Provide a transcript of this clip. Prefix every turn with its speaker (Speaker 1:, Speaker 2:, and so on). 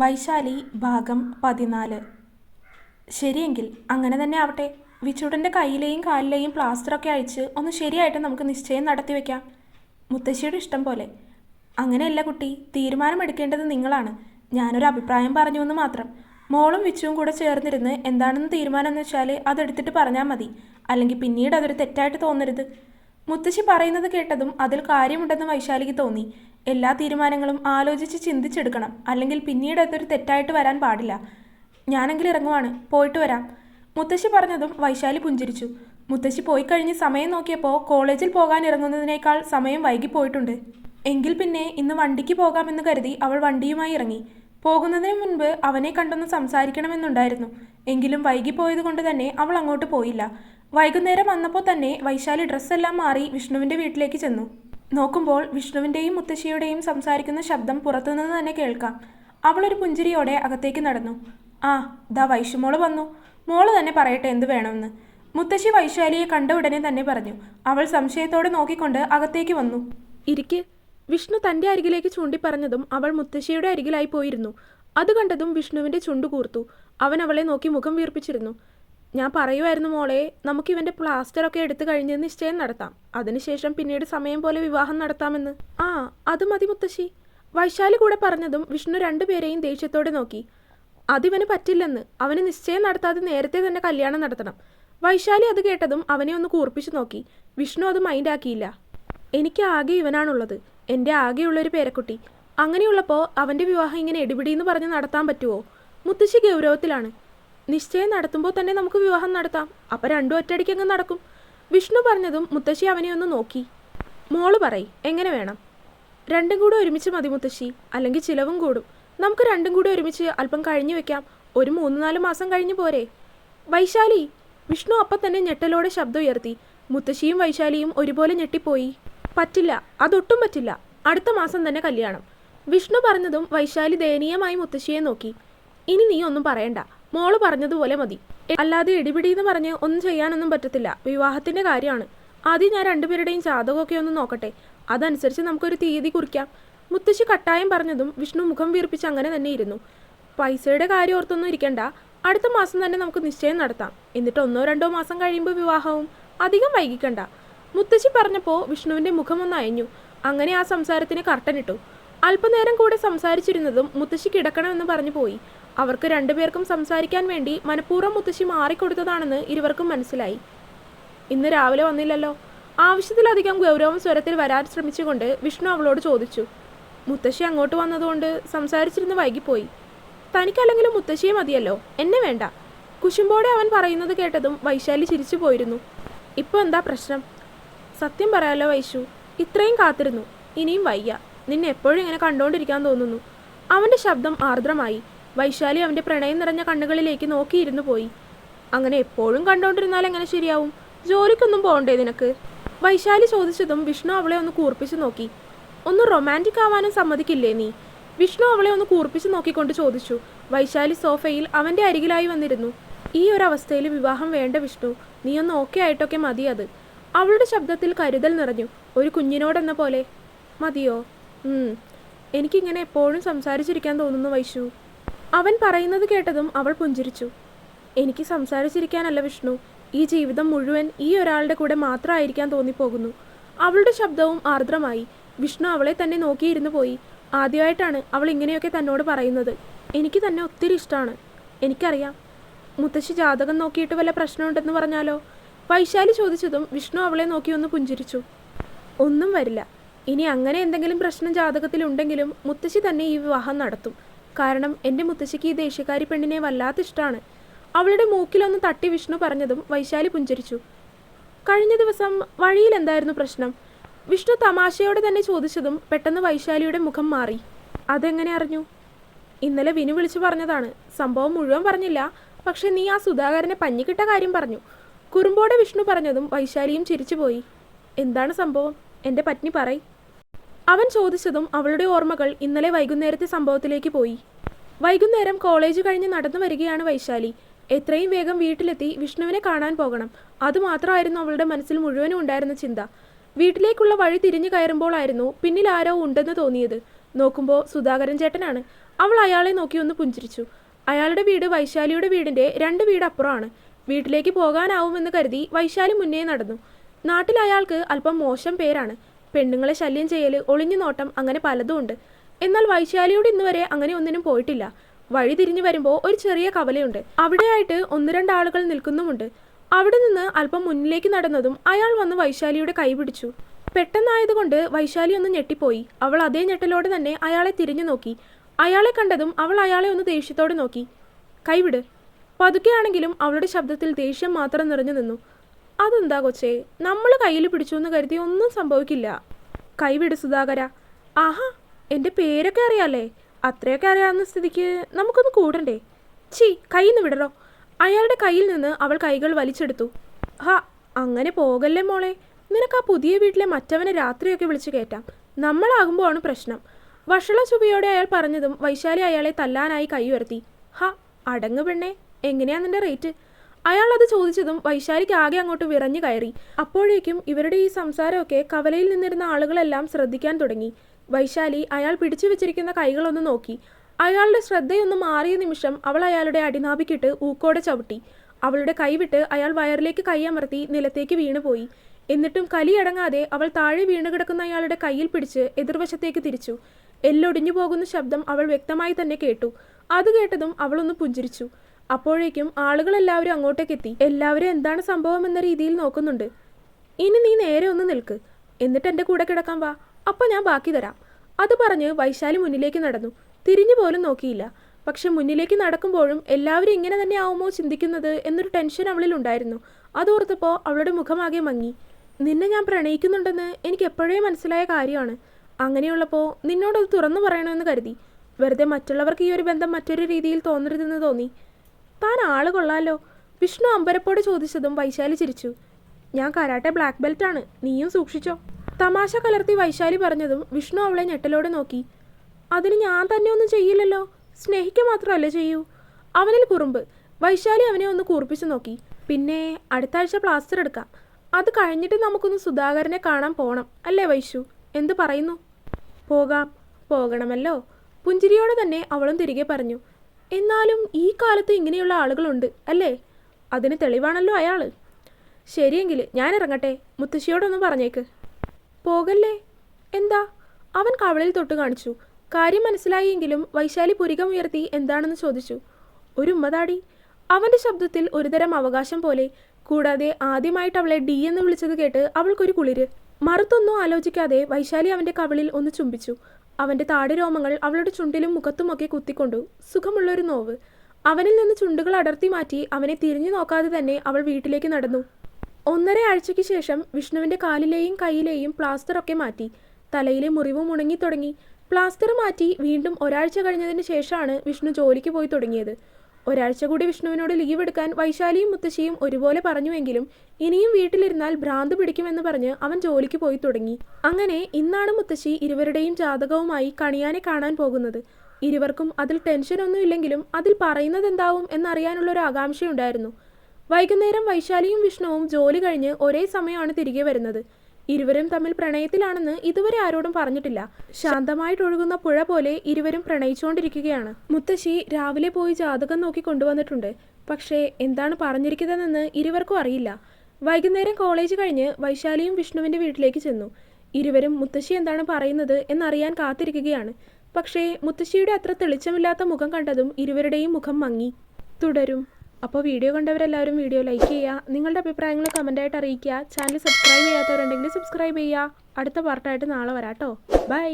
Speaker 1: വൈശാലി ഭാഗം പതിനാല്. ശരിയെങ്കിൽ അങ്ങനെ തന്നെ ആവട്ടെ. വിച്ചൂടന്റെ കയ്യിലെയും കാലിലെയും പ്ലാസ്റ്ററൊക്കെ അഴിച്ച് ഒന്ന് ശരിയായിട്ട് നമുക്ക് നിശ്ചയം നടത്തി വെക്കാം. മുത്തശ്ശിയുടെ ഇഷ്ടം പോലെ. അങ്ങനെയല്ല കുട്ടി തീരുമാനമെടുക്കേണ്ടത് നിങ്ങളാണ്. ഞാനൊരു അഭിപ്രായം പറഞ്ഞു എന്ന് മാത്രം. മോളും വിച്ചുവും കൂടെ ചേർന്നിരുന്ന് എന്താണെന്ന് തീരുമാനം എന്ന് വെച്ചാൽ അതെടുത്തിട്ട് പറഞ്ഞാൽ മതി. അല്ലെങ്കിൽ പിന്നീട് അതൊരു തെറ്റായിട്ട് തോന്നരുത്. മുത്തശ്ശി പറയുന്നത് കേട്ടതും അതിൽ കാര്യമുണ്ടെന്ന് വൈശാലിക്ക് തോന്നി. എല്ലാ തീരുമാനങ്ങളും ആലോചിച്ച് ചിന്തിച്ചെടുക്കണം. അല്ലെങ്കിൽ പിന്നീട് അതൊരു തെറ്റായിട്ട് വരാൻ പാടില്ല. ഞാനെങ്കിൽ ഇറങ്ങുവാണ്. പോയിട്ട് വരാം. മുത്തശ്ശി പറഞ്ഞതും വൈശാലി പുഞ്ചിരിച്ചു. മുത്തശ്ശി പോയി കഴിഞ്ഞ് സമയം നോക്കിയപ്പോൾ കോളേജിൽ പോകാൻ ഇറങ്ങുന്നതിനേക്കാൾ സമയം വൈകിപ്പോയിട്ടുണ്ട്. എങ്കിൽ പിന്നെ ഇന്ന് വണ്ടിക്ക് പോകാമെന്ന് കരുതി അവൾ വണ്ടിയുമായി ഇറങ്ങി. പോകുന്നതിന് മുൻപ് അവനെ കണ്ടൊന്ന് സംസാരിക്കണമെന്നുണ്ടായിരുന്നു. എങ്കിലും വൈകിപ്പോയത് കൊണ്ട് തന്നെ അവൾ അങ്ങോട്ട് പോയില്ല. വൈകുന്നേരം വന്നപ്പോൾ തന്നെ വൈശാലി ഡ്രസ്സെല്ലാം മാറി വിഷ്ണുവിന്റെ വീട്ടിലേക്ക് ചെന്നു. നോക്കുമ്പോൾ വിഷ്ണുവിന്റെയും മുത്തശ്ശിയുടെയും സംസാരിക്കുന്ന ശബ്ദം പുറത്തുനിന്ന് തന്നെ കേൾക്കാം. അവളൊരു പുഞ്ചിരിയോടെ അകത്തേക്ക് നടന്നു. ആ ദാ വൈശുമോൾ വന്നു. മോൾ തന്നെ പറയട്ടെ എന്ത് വേണമെന്ന്. മുത്തശ്ശി വൈശാലിയെ കണ്ട ഉടനെ തന്നെ പറഞ്ഞു. അവൾ സംശയത്തോടെ നോക്കിക്കൊണ്ട് അകത്തേക്ക് വന്നു. ഇരിക്ക്. വിഷ്ണു തന്റെ അരികിലേക്ക് ചൂണ്ടി പറഞ്ഞതും അവൾ മുത്തശ്ശിയുടെ അരികിലായി പോയിരുന്നു. അത് കണ്ടതും വിഷ്ണുവിന്റെ ചുണ്ടു കൂർത്തു. അവൻ അവളെ നോക്കി മുഖം വീർപ്പിച്ചിരുന്നു. ഞാൻ പറയുമായിരുന്നു മോളെ നമുക്ക് ഇവന്റെ പ്ലാസ്റ്ററൊക്കെ എടുത്തു കഴിഞ്ഞ് നിശ്ചയം നടത്താം. അതിനുശേഷം പിന്നീട് സമയം പോലെ വിവാഹം നടത്താമെന്ന്. ആ അത് മതി മുത്തശ്ശി. വൈശാലി കൂടെ പറഞ്ഞതും വിഷ്ണു രണ്ടുപേരെയും ദേഷ്യത്തോടെ നോക്കി. അതിവന് പറ്റില്ലെന്ന് അവന് നിശ്ചയം നടത്താതെ നേരത്തെ തന്നെ കല്യാണം നടത്തണം. വൈശാലി അത് കേട്ടതും അവനെ ഒന്ന് കൂർപ്പിച്ചു നോക്കി. വിഷ്ണു അത് മൈൻഡാക്കിയില്ല എനിക്ക് ആകെ ഇവനാണുള്ളത്. എന്റെ ആകെയുള്ളൊരു പേരക്കുട്ടി. അങ്ങനെയുള്ളപ്പോൾ അവന്റെ വിവാഹം ഇങ്ങനെ എടിപിടിയെന്ന് പറഞ്ഞ് നടത്താൻ പറ്റുമോ മുത്തശ്ശി ഗൗരവത്തിലാണ്. നിശ്ചയം നടത്തുമ്പോൾ തന്നെ നമുക്ക് വിവാഹം നടത്താം. അപ്പം രണ്ടും ഒറ്റയടിക്കങ്ങ് നടക്കും. വിഷ്ണു പറഞ്ഞതും മുത്തശ്ശി അവനെ ഒന്ന് നോക്കി. മോൾ പറയ് എങ്ങനെ വേണം? രണ്ടും കൂടെ ഒരുമിച്ച് മതി മുത്തശ്ശി. അല്ലെങ്കിൽ ചിലവും കൂടും. നമുക്ക് രണ്ടും കൂടെ ഒരുമിച്ച് അല്പം കഴിഞ്ഞു വെക്കാം. ഒരു മൂന്ന് നാല് മാസം കഴിഞ്ഞു പോരെ. വൈശാലി വിഷ്ണു അപ്പം തന്നെ ഞെട്ടലോടെ ശബ്ദം ഉയർത്തി. മുത്തശ്ശിയും വൈശാലിയും ഒരുപോലെ ഞെട്ടിപ്പോയി. പറ്റില്ല അതൊട്ടും പറ്റില്ല. അടുത്ത മാസം തന്നെ കല്യാണം. വിഷ്ണു പറഞ്ഞതും വൈശാലി ദയനീയമായി മുത്തശ്ശിയെ നോക്കി. ഇനി നീ ഒന്നും പറയണ്ട. മോൾ പറഞ്ഞതുപോലെ മതി. അല്ലാതെ ഇടിപിടി എന്ന് പറഞ്ഞ് ഒന്നും ചെയ്യാനൊന്നും പറ്റത്തില്ല. വിവാഹത്തിന്റെ കാര്യമാണ്. ആദ്യം ഞാൻ രണ്ടുപേരുടെയും ജാതകമൊക്കെ ഒന്ന് നോക്കട്ടെ. അതനുസരിച്ച് നമുക്കൊരു തീയതി കുറിക്കാം. മുത്തശ്ശി കട്ടായം പറഞ്ഞതും വിഷ്ണു മുഖം വീർപ്പിച്ച് അങ്ങനെ തന്നെ ഇരുന്നു. പൈസയുടെ കാര്യം ഓർത്തൊന്നും ഇരിക്കണ്ട. അടുത്ത മാസം തന്നെ നമുക്ക് നിശ്ചയം നടത്താം. എന്നിട്ട് ഒന്നോ രണ്ടോ മാസം കഴിയുമ്പോൾ വിവാഹവും. അധികം വൈകിക്കണ്ട. മുത്തശ്ശി പറഞ്ഞപ്പോൾ വിഷ്ണുവിന്റെ മുഖം ഒന്ന് അയഞ്ഞു. അങ്ങനെ ആ സംസാരത്തിന് കർട്ടനിട്ടു അല്പനേരം കൂടെ സംസാരിച്ചിരുന്നതും മുത്തശ്ശി കിടക്കണമെന്ന് പറഞ്ഞു പോയി. അവർക്ക് രണ്ടുപേർക്കും സംസാരിക്കാൻ വേണ്ടി മനഃപൂർവം മുത്തശ്ശി മാറിക്കൊടുത്തതാണെന്ന് ഇരുവർക്കും മനസ്സിലായി. ഇന്ന് രാവിലെ വന്നില്ലല്ലോ. ആവശ്യത്തിലധികം ഗൗരവം സ്വരത്തിൽ വരാൻ ശ്രമിച്ചുകൊണ്ട് വിഷ്ണു അവളോട് ചോദിച്ചു. മുത്തശ്ശി അങ്ങോട്ട് വന്നതുകൊണ്ട് സംസാരിച്ചിരുന്ന് വൈകിപ്പോയി. തനിക്കല്ലെങ്കിലും മുത്തശ്ശിയെ മതിയല്ലോ. എന്നെ വേണ്ട. കുശുമ്പോടെ അവൻ പറയുന്നത് കേട്ടതും വൈശാലി ചിരിച്ചു പോയിരുന്നു. ഇപ്പോൾ എന്താ പ്രശ്നം? സത്യം പറയാലോ വൈശു ഇത്രയും കാത്തിരുന്നു. ഇനിയും വയ്യ. നിന്നെ എപ്പോഴും ഇങ്ങനെ കണ്ടുകൊണ്ടിരിക്കാൻ തോന്നുന്നു. അവന്റെ ശബ്ദം ആർദ്രമായി. വൈശാലി അവന്റെ പ്രണയം നിറഞ്ഞ കണ്ണുകളിലേക്ക് നോക്കിയിരുന്നു പോയി. അങ്ങനെ എപ്പോഴും കണ്ടുകൊണ്ടിരുന്നാൽ എങ്ങനെ ശരിയാവും? ജോലിക്കൊന്നും പോകണ്ടേ നിനക്ക്? വൈശാലി ചോദിച്ചതും വിഷ്ണു അവളെ ഒന്ന് കൂർപ്പിച്ചു നോക്കി. ഒന്ന് റൊമാന്റിക് ആവാനും സമ്മതിക്കില്ലേ നീ? വിഷ്ണു അവളെ ഒന്ന് കൂർപ്പിച്ചു നോക്കിക്കൊണ്ട് ചോദിച്ചു. വൈശാലി സോഫയിൽ അവന്റെ അരികിലായി വന്നിരുന്നു. ഈ ഒരു അവസ്ഥയിൽ വിവാഹം വേണ്ട വിഷ്ണു. നീ ഒന്ന് ഓക്കെ ആയിട്ടൊക്കെ മതി അത്. അവളുടെ ശബ്ദത്തിൽ കരുതൽ നിറഞ്ഞു. ഒരു കുഞ്ഞിനോടെന്ന പോലെ മതിയോ. എനിക്കിങ്ങനെ എപ്പോഴും സംസാരിച്ചിരിക്കാൻ തോന്നുന്നു വൈശു. അവൻ പറയുന്നത് കേട്ടതും അവൾ പുഞ്ചിരിച്ചു. എനിക്ക് സംസാരിച്ചിരിക്കാനല്ല വിഷ്ണു. ഈ ജീവിതം മുഴുവൻ ഈ ഒരാളുടെ കൂടെ മാത്രമായിരിക്കാൻ തോന്നിപ്പോകുന്നു. അവളുടെ ശബ്ദവും ആർദ്രമായി. വിഷ്ണു അവളെ തന്നെ നോക്കിയിരുന്നു പോയി. ആദ്യമായിട്ടാണ് അവൾ ഇങ്ങനെയൊക്കെ തന്നോട് പറയുന്നത്. എനിക്ക് തന്നെ ഒത്തിരി ഇഷ്ടമാണ് എനിക്കറിയാം. മുത്തശ്ശി ജാതകം നോക്കിയിട്ട് വല്ല പ്രശ്നമുണ്ടെന്ന് പറഞ്ഞാലോ? വൈശാലി ചോദിച്ചതും വിഷ്ണു അവളെ നോക്കി ഒന്ന് പുഞ്ചിരിച്ചു. ഒന്നും വരില്ല. ഇനി അങ്ങനെ എന്തെങ്കിലും പ്രശ്നം ജാതകത്തിലുണ്ടെങ്കിലും മുത്തശ്ശി തന്നെ ഈ വിവാഹം നടത്തും. കാരണം എന്റെ മുത്തശ്ശിക്ക് ഈ ദേഷ്യക്കാരി പെണ്ണിനെ വല്ലാത്ത ഇഷ്ടമാണ് അവളുടെ മൂക്കിലൊന്ന് തട്ടി വിഷ്ണു പറഞ്ഞതും വൈശാലി പുഞ്ചരിച്ചു. കഴിഞ്ഞ ദിവസം വഴിയിൽ എന്തായിരുന്നു പ്രശ്നം? വിഷ്ണു തമാശയോടെ തന്നെ ചോദിച്ചതും പെട്ടെന്ന് വൈശാലിയുടെ മുഖം മാറി. അതെങ്ങനെ അറിഞ്ഞു? ഇന്നലെ വിനു വിളിച്ചു പറഞ്ഞതാണ്. സംഭവം മുഴുവൻ പറഞ്ഞില്ല. പക്ഷെ നീ ആ സുധാകരനെ പഞ്ഞിക്കിട്ട കാര്യം പറഞ്ഞു. കുറുമ്പോടെ വിഷ്ണു പറഞ്ഞതും വൈശാലിയും ചിരിച്ചുപോയി. എന്താണ് സംഭവം? എന്റെ പത്നി പറയ്. അവൻ ചോദിച്ചതും അവളുടെ ഓർമ്മകൾ ഇന്നലെ വൈകുന്നേരത്തെ സംഭവത്തിലേക്ക് പോയി. വൈകുന്നേരം കോളേജ് കഴിഞ്ഞ് നടന്നു വരികയാണ് വൈശാലി. എത്രയും വേഗം വീട്ടിലെത്തി വിഷ്ണുവിനെ കാണാൻ പോകണം. അതുമാത്രമായിരുന്നു അവളുടെ മനസ്സിൽ മുഴുവനും ഉണ്ടായിരുന്ന ചിന്ത. വീട്ടിലേക്കുള്ള വഴി തിരിഞ്ഞു കയറുമ്പോളായിരുന്നു പിന്നിൽ ആരോ ഉണ്ടെന്ന് തോന്നിയത്. നോക്കുമ്പോൾ സുധാകരൻ ചേട്ടനാണ്. അവൾ അയാളെ നോക്കി ഒന്ന് പുഞ്ചിരിച്ചു. അയാളുടെ വീട് വൈശാലിയുടെ വീടിന്റെ രണ്ട് വീട് അപ്പുറമാണ് വീട്ടിലേക്ക് പോകാനാവുമെന്ന് കരുതി വൈശാലി മുന്നേ നടന്നു. നാട്ടിൽ അയാൾക്ക് അല്പം മോശം പേരാണ്. പെണ്ണുങ്ങളെ ശല്യം ചെയ്യൽ ഒളിഞ്ഞു നോട്ടം അങ്ങനെ പലതും ഉണ്ട്. എന്നാൽ വൈശാലിയോട് ഇന്ന് വരെ അങ്ങനെ ഒന്നിനും പോയിട്ടില്ല. വഴി തിരിഞ്ഞു വരുമ്പോൾ ഒരു ചെറിയ കവലയുണ്ട്. അവിടെയായിട്ട് ഒന്ന് രണ്ട് ആളുകൾ നിൽക്കുന്നുമുണ്ട്. അവിടെ നിന്ന് അല്പം മുന്നിലേക്ക് നടന്നതും അയാൾ വന്ന് വൈശാലിയുടെ കൈ പിടിച്ചു. പെട്ടെന്നായതുകൊണ്ട് വൈശാലി ഒന്ന് ഞെട്ടിപ്പോയി. അവൾ അതേ ഞെട്ടലോടെ തന്നെ അയാളെ തിരിഞ്ഞു നോക്കി. അയാളെ കണ്ടതും അവൾ അയാളെ ഒന്ന് ദേഷ്യത്തോടെ നോക്കി. കൈവിട് പതുക്കെയാണെങ്കിലും അവളുടെ ശബ്ദത്തിൽ ദേഷ്യം മാത്രം നിറഞ്ഞു നിന്നു. അതെന്താ കൊച്ചേ? നമ്മൾ കയ്യിൽ പിടിച്ചു എന്ന് കരുതി ഒന്നും സംഭവിക്കില്ല. കൈവിട് സുധാകര. ആഹാ എന്റെ പേരൊക്കെ അറിയാലേ അത്രയൊക്കെ അറിയാവുന്ന സ്ഥിതിക്ക് നമുക്കൊന്ന് കൂടണ്ടേ? ചീ നിന്ന് വിടറോ? അയാളുടെ കയ്യിൽ നിന്ന് അവൾ കൈകൾ വലിച്ചെടുത്തു. ഹാ അങ്ങനെ പോകല്ലേ മോളെ? നിനക്ക് ആ പുതിയ വീട്ടിലെ മറ്റവനെ രാത്രിയൊക്കെ വിളിച്ചു കയറ്റാം നമ്മളാകുമ്പോഴാണ് പ്രശ്നം. വഷള ചുവയോടെ അയാൾ പറഞ്ഞതും വൈശാലി അയാളെ തല്ലാനായി കൈ ഉയർത്തി. ഹാ അടങ്ങ് പെണ്ണേ. എങ്ങനെയാ നിന്റെ റേറ്റ്? അയാൾ അത് ചോദിച്ചതും വൈശാലിക്ക് ആകെ അങ്ങോട്ട് വിറഞ്ഞു കയറി. അപ്പോഴേക്കും ഇവരുടെ ഈ സംസാരമൊക്കെ കവലയിൽ നിന്നിരുന്ന ആളുകളെല്ലാം ശ്രദ്ധിക്കാൻ തുടങ്ങി. വൈശാലി അയാൾ പിടിച്ചു വെച്ചിരിക്കുന്ന കൈകളൊന്ന് നോക്കി. അയാളുടെ ശ്രദ്ധയൊന്ന് മാറിയ നിമിഷം അവൾ അയാളുടെ അടിനാഭിക്കിട്ട് ഊക്കോടെ ചവിട്ടി. അവളുടെ കൈവിട്ട് അയാൾ വയറിലേക്ക് കൈയമർത്തി നിലത്തേക്ക് വീണുപോയി. എന്നിട്ടും കലിയടങ്ങാതെ അവൾ താഴെ വീണു കിടക്കുന്ന അയാളുടെ കയ്യിൽ പിടിച്ച് എതിർവശത്തേക്ക് തിരിച്ചു. എല്ലൊടിഞ്ഞു പോകുന്ന ശബ്ദം അവൾ വ്യക്തമായി തന്നെ കേട്ടു. അത് കേട്ടതും അവളൊന്ന് പുഞ്ചിരിച്ചു. അപ്പോഴേക്കും ആളുകളെല്ലാവരും അങ്ങോട്ടേക്ക് എത്തി. എല്ലാവരും എന്താണ് സംഭവം എന്ന രീതിയിൽ നോക്കുന്നുണ്ട്. ഇനി നീ നേരെ ഒന്ന് നിൽക്ക്. എന്നിട്ട് എന്റെ കൂടെ കിടക്കാൻ വാ. അപ്പോൾ ഞാൻ ബാക്കി തരാം. അത് പറഞ്ഞ് വൈശാലി മുന്നിലേക്ക് നടന്നു. തിരിഞ്ഞു പോലും നോക്കിയില്ല. പക്ഷെ മുന്നിലേക്ക് നടക്കുമ്പോഴും എല്ലാവരും ഇങ്ങനെ തന്നെ ആവുമോ ചിന്തിക്കുന്നത് എന്നൊരു ടെൻഷൻ അവളിൽ ഉണ്ടായിരുന്നു. അതോർത്തപ്പോൾ അവളുടെ മുഖമാകെ മങ്ങി. നിന്നെ ഞാൻ പ്രണയിക്കുന്നുണ്ടെന്ന് എനിക്ക് എപ്പോഴേ മനസ്സിലായ കാര്യമാണ്. അങ്ങനെയുള്ളപ്പോൾ നിന്നോടത് തുറന്നു പറയണമെന്ന് കരുതി. വെറുതെ മറ്റുള്ളവർക്ക് ഈ ഒരു ബന്ധം മറ്റൊരു രീതിയിൽ തോന്നരുതെന്ന് തോന്നി. താൻ ആൾ കൊള്ളാലോ. വിഷ്ണു അമ്പരപ്പോടെ ചോദിച്ചതും വൈശാലി ചിരിച്ചു. ഞാൻ കരാട്ടെ ബ്ലാക്ക് ബെൽറ്റാണ് നീയും സൂക്ഷിച്ചോ. തമാശ കലർത്തി വൈശാലി പറഞ്ഞതും വിഷ്ണു അവളെ ഞെട്ടലോടെ നോക്കി. അതിന് ഞാൻ തന്നെ ഒന്നും ചെയ്യില്ലല്ലോ. സ്നേഹിക്കുക മാത്രമല്ലേ ചെയ്യൂ. അവനിൽ കുറുമ്പ്. വൈശാലി അവനെ ഒന്ന് കൂർപ്പിച്ചു നോക്കി. പിന്നെ അടുത്ത ആഴ്ച പ്ലാസ്റ്റർ എടുക്കാം. അത് കഴിഞ്ഞിട്ട് നമുക്കൊന്ന് സുധാകരനെ കാണാൻ പോകണം അല്ലേ വൈശു? എന്ത് പറയുന്നു? പോകാം. പോകണമല്ലോ. പുഞ്ചിരിയോടെ തന്നെ അവളും തിരികെ പറഞ്ഞു. എന്നാലും ഈ കാലത്ത് ഇങ്ങനെയുള്ള ആളുകളുണ്ട് അല്ലേ? അതിന് തെളിവാണല്ലോ അയാൾ ശരിയെങ്കിൽ ഞാൻ ഇറങ്ങട്ടെ മുത്തശ്ശിയോടൊന്ന് പറഞ്ഞേക്ക്. പോകല്ലേ? എന്താ? അവൻ കവളിൽ തൊട്ട് കാണിച്ചു. കാര്യം മനസ്സിലായെങ്കിലും വൈശാലി പുരികം ഉയർത്തി എന്താണെന്ന് ചോദിച്ചു. ഒരു ഉമ്മതാടി അവന്റെ ശബ്ദത്തിൽ ഒരുതരം അവകാശം പോലെ കൂടാതെ ആദ്യമായിട്ട് അവളെ ഡി എന്ന് വിളിച്ചത് കേട്ട് അവൾക്കൊരു കുളിര്. മറുത്തൊന്നും ആലോചിക്കാതെ വൈശാലി അവന്റെ കവളിൽ ഒന്ന് ചുംബിച്ചു. അവന്റെ താടിരോമങ്ങൾ അവളുടെ ചുണ്ടിലും മുഖത്തുമൊക്കെ കുത്തിക്കൊണ്ടു. സുഖമുള്ളൊരു നോവ്. അവനിൽ നിന്ന് ചുണ്ടുകൾ അടർത്തി മാറ്റി അവനെ തിരിഞ്ഞു നോക്കാതെ തന്നെ അവൾ വീട്ടിലേക്ക് നടന്നു. ഒന്നര ആഴ്ചയ്ക്ക് ശേഷം വിഷ്ണുവിന്റെ കാലിലെയും കൈയിലെയും പ്ലാസ്റ്ററൊക്കെ മാറ്റി. തലയിലെ മുറിവും ഉണങ്ങിത്തുടങ്ങി പ്ലാസ്റ്റർ മാറ്റി വീണ്ടും ഒരാഴ്ച കഴിഞ്ഞതിന് ശേഷമാണ് വിഷ്ണു ജോലിക്ക് പോയി തുടങ്ങിയത്. ഒരാഴ്ച കൂടി വിഷ്ണുവിനോട് ലീവ് എടുക്കാൻ വൈശാലിയും മുത്തശ്ശിയും ഒരുപോലെ പറഞ്ഞുവെങ്കിലും ഇനിയും വീട്ടിലിരുന്നാൽ ഭ്രാന്ത് പിടിക്കുമെന്ന് പറഞ്ഞ് അവൻ ജോലിക്ക് പോയി തുടങ്ങി. അങ്ങനെ ഇന്നാണ് മുത്തശ്ശി ഇരുവരുടെയും ജാതകവുമായി കണിയാനെ കാണാൻ പോകുന്നത്. ഇരുവർക്കും അതിൽ ടെൻഷനൊന്നും ഇല്ലെങ്കിലും അതിൽ പറയുന്നത് എന്താവും എന്നറിയാനുള്ള ഒരു ആകാംക്ഷയുണ്ടായിരുന്നു. വൈകുന്നേരം വൈശാലിയും വിഷ്ണുവും ജോലി കഴിഞ്ഞ് ഒരേ സമയമാണ് തിരികെ വരുന്നത്. ഇരുവരും തമ്മിൽ പ്രണയത്തിലാണെന്ന് ഇതുവരെ ആരോടും പറഞ്ഞിട്ടില്ല. ശാന്തമായിട്ടൊഴുകുന്ന പുഴ പോലെ ഇരുവരും പ്രണയിച്ചുകൊണ്ടിരിക്കുകയാണ്. മുത്തശ്ശി രാവിലെ പോയി ജാതകം നോക്കി കൊണ്ടുവന്നിട്ടുണ്ട്. പക്ഷേ എന്താണ് പറഞ്ഞിരിക്കുന്നതെന്ന് ഇരുവർക്കും അറിയില്ല. വൈകുന്നേരം കോളേജ് കഴിഞ്ഞ് വൈശാലിയും വിഷ്ണുവിന്റെ വീട്ടിലേക്ക് ചെന്നു. ഇരുവരും മുത്തശ്ശി എന്താണ് പറയുന്നത് എന്നറിയാൻ കാത്തിരിക്കുകയാണ്. പക്ഷേ മുത്തശ്ശിയുടെ അത്ര തെളിച്ചമില്ലാത്ത മുഖം കണ്ടതും ഇരുവരുടെയും മുഖം മങ്ങി. തുടരും. അപ്പോൾ വീഡിയോ കണ്ടവരെല്ലാവരും വീഡിയോ ലൈക്ക് ചെയ്യുക. നിങ്ങളുടെ അഭിപ്രായങ്ങൾ കമന്റായിട്ട് അറിയിക്കുക. ചാനൽ സബ്സ്ക്രൈബ് ചെയ്യാത്തവരുണ്ടെങ്കിൽ സബ്സ്ക്രൈബ് ചെയ്യുക. അടുത്ത പാർട്ടായിട്ട് നാളെ വരാട്ടോ ബൈ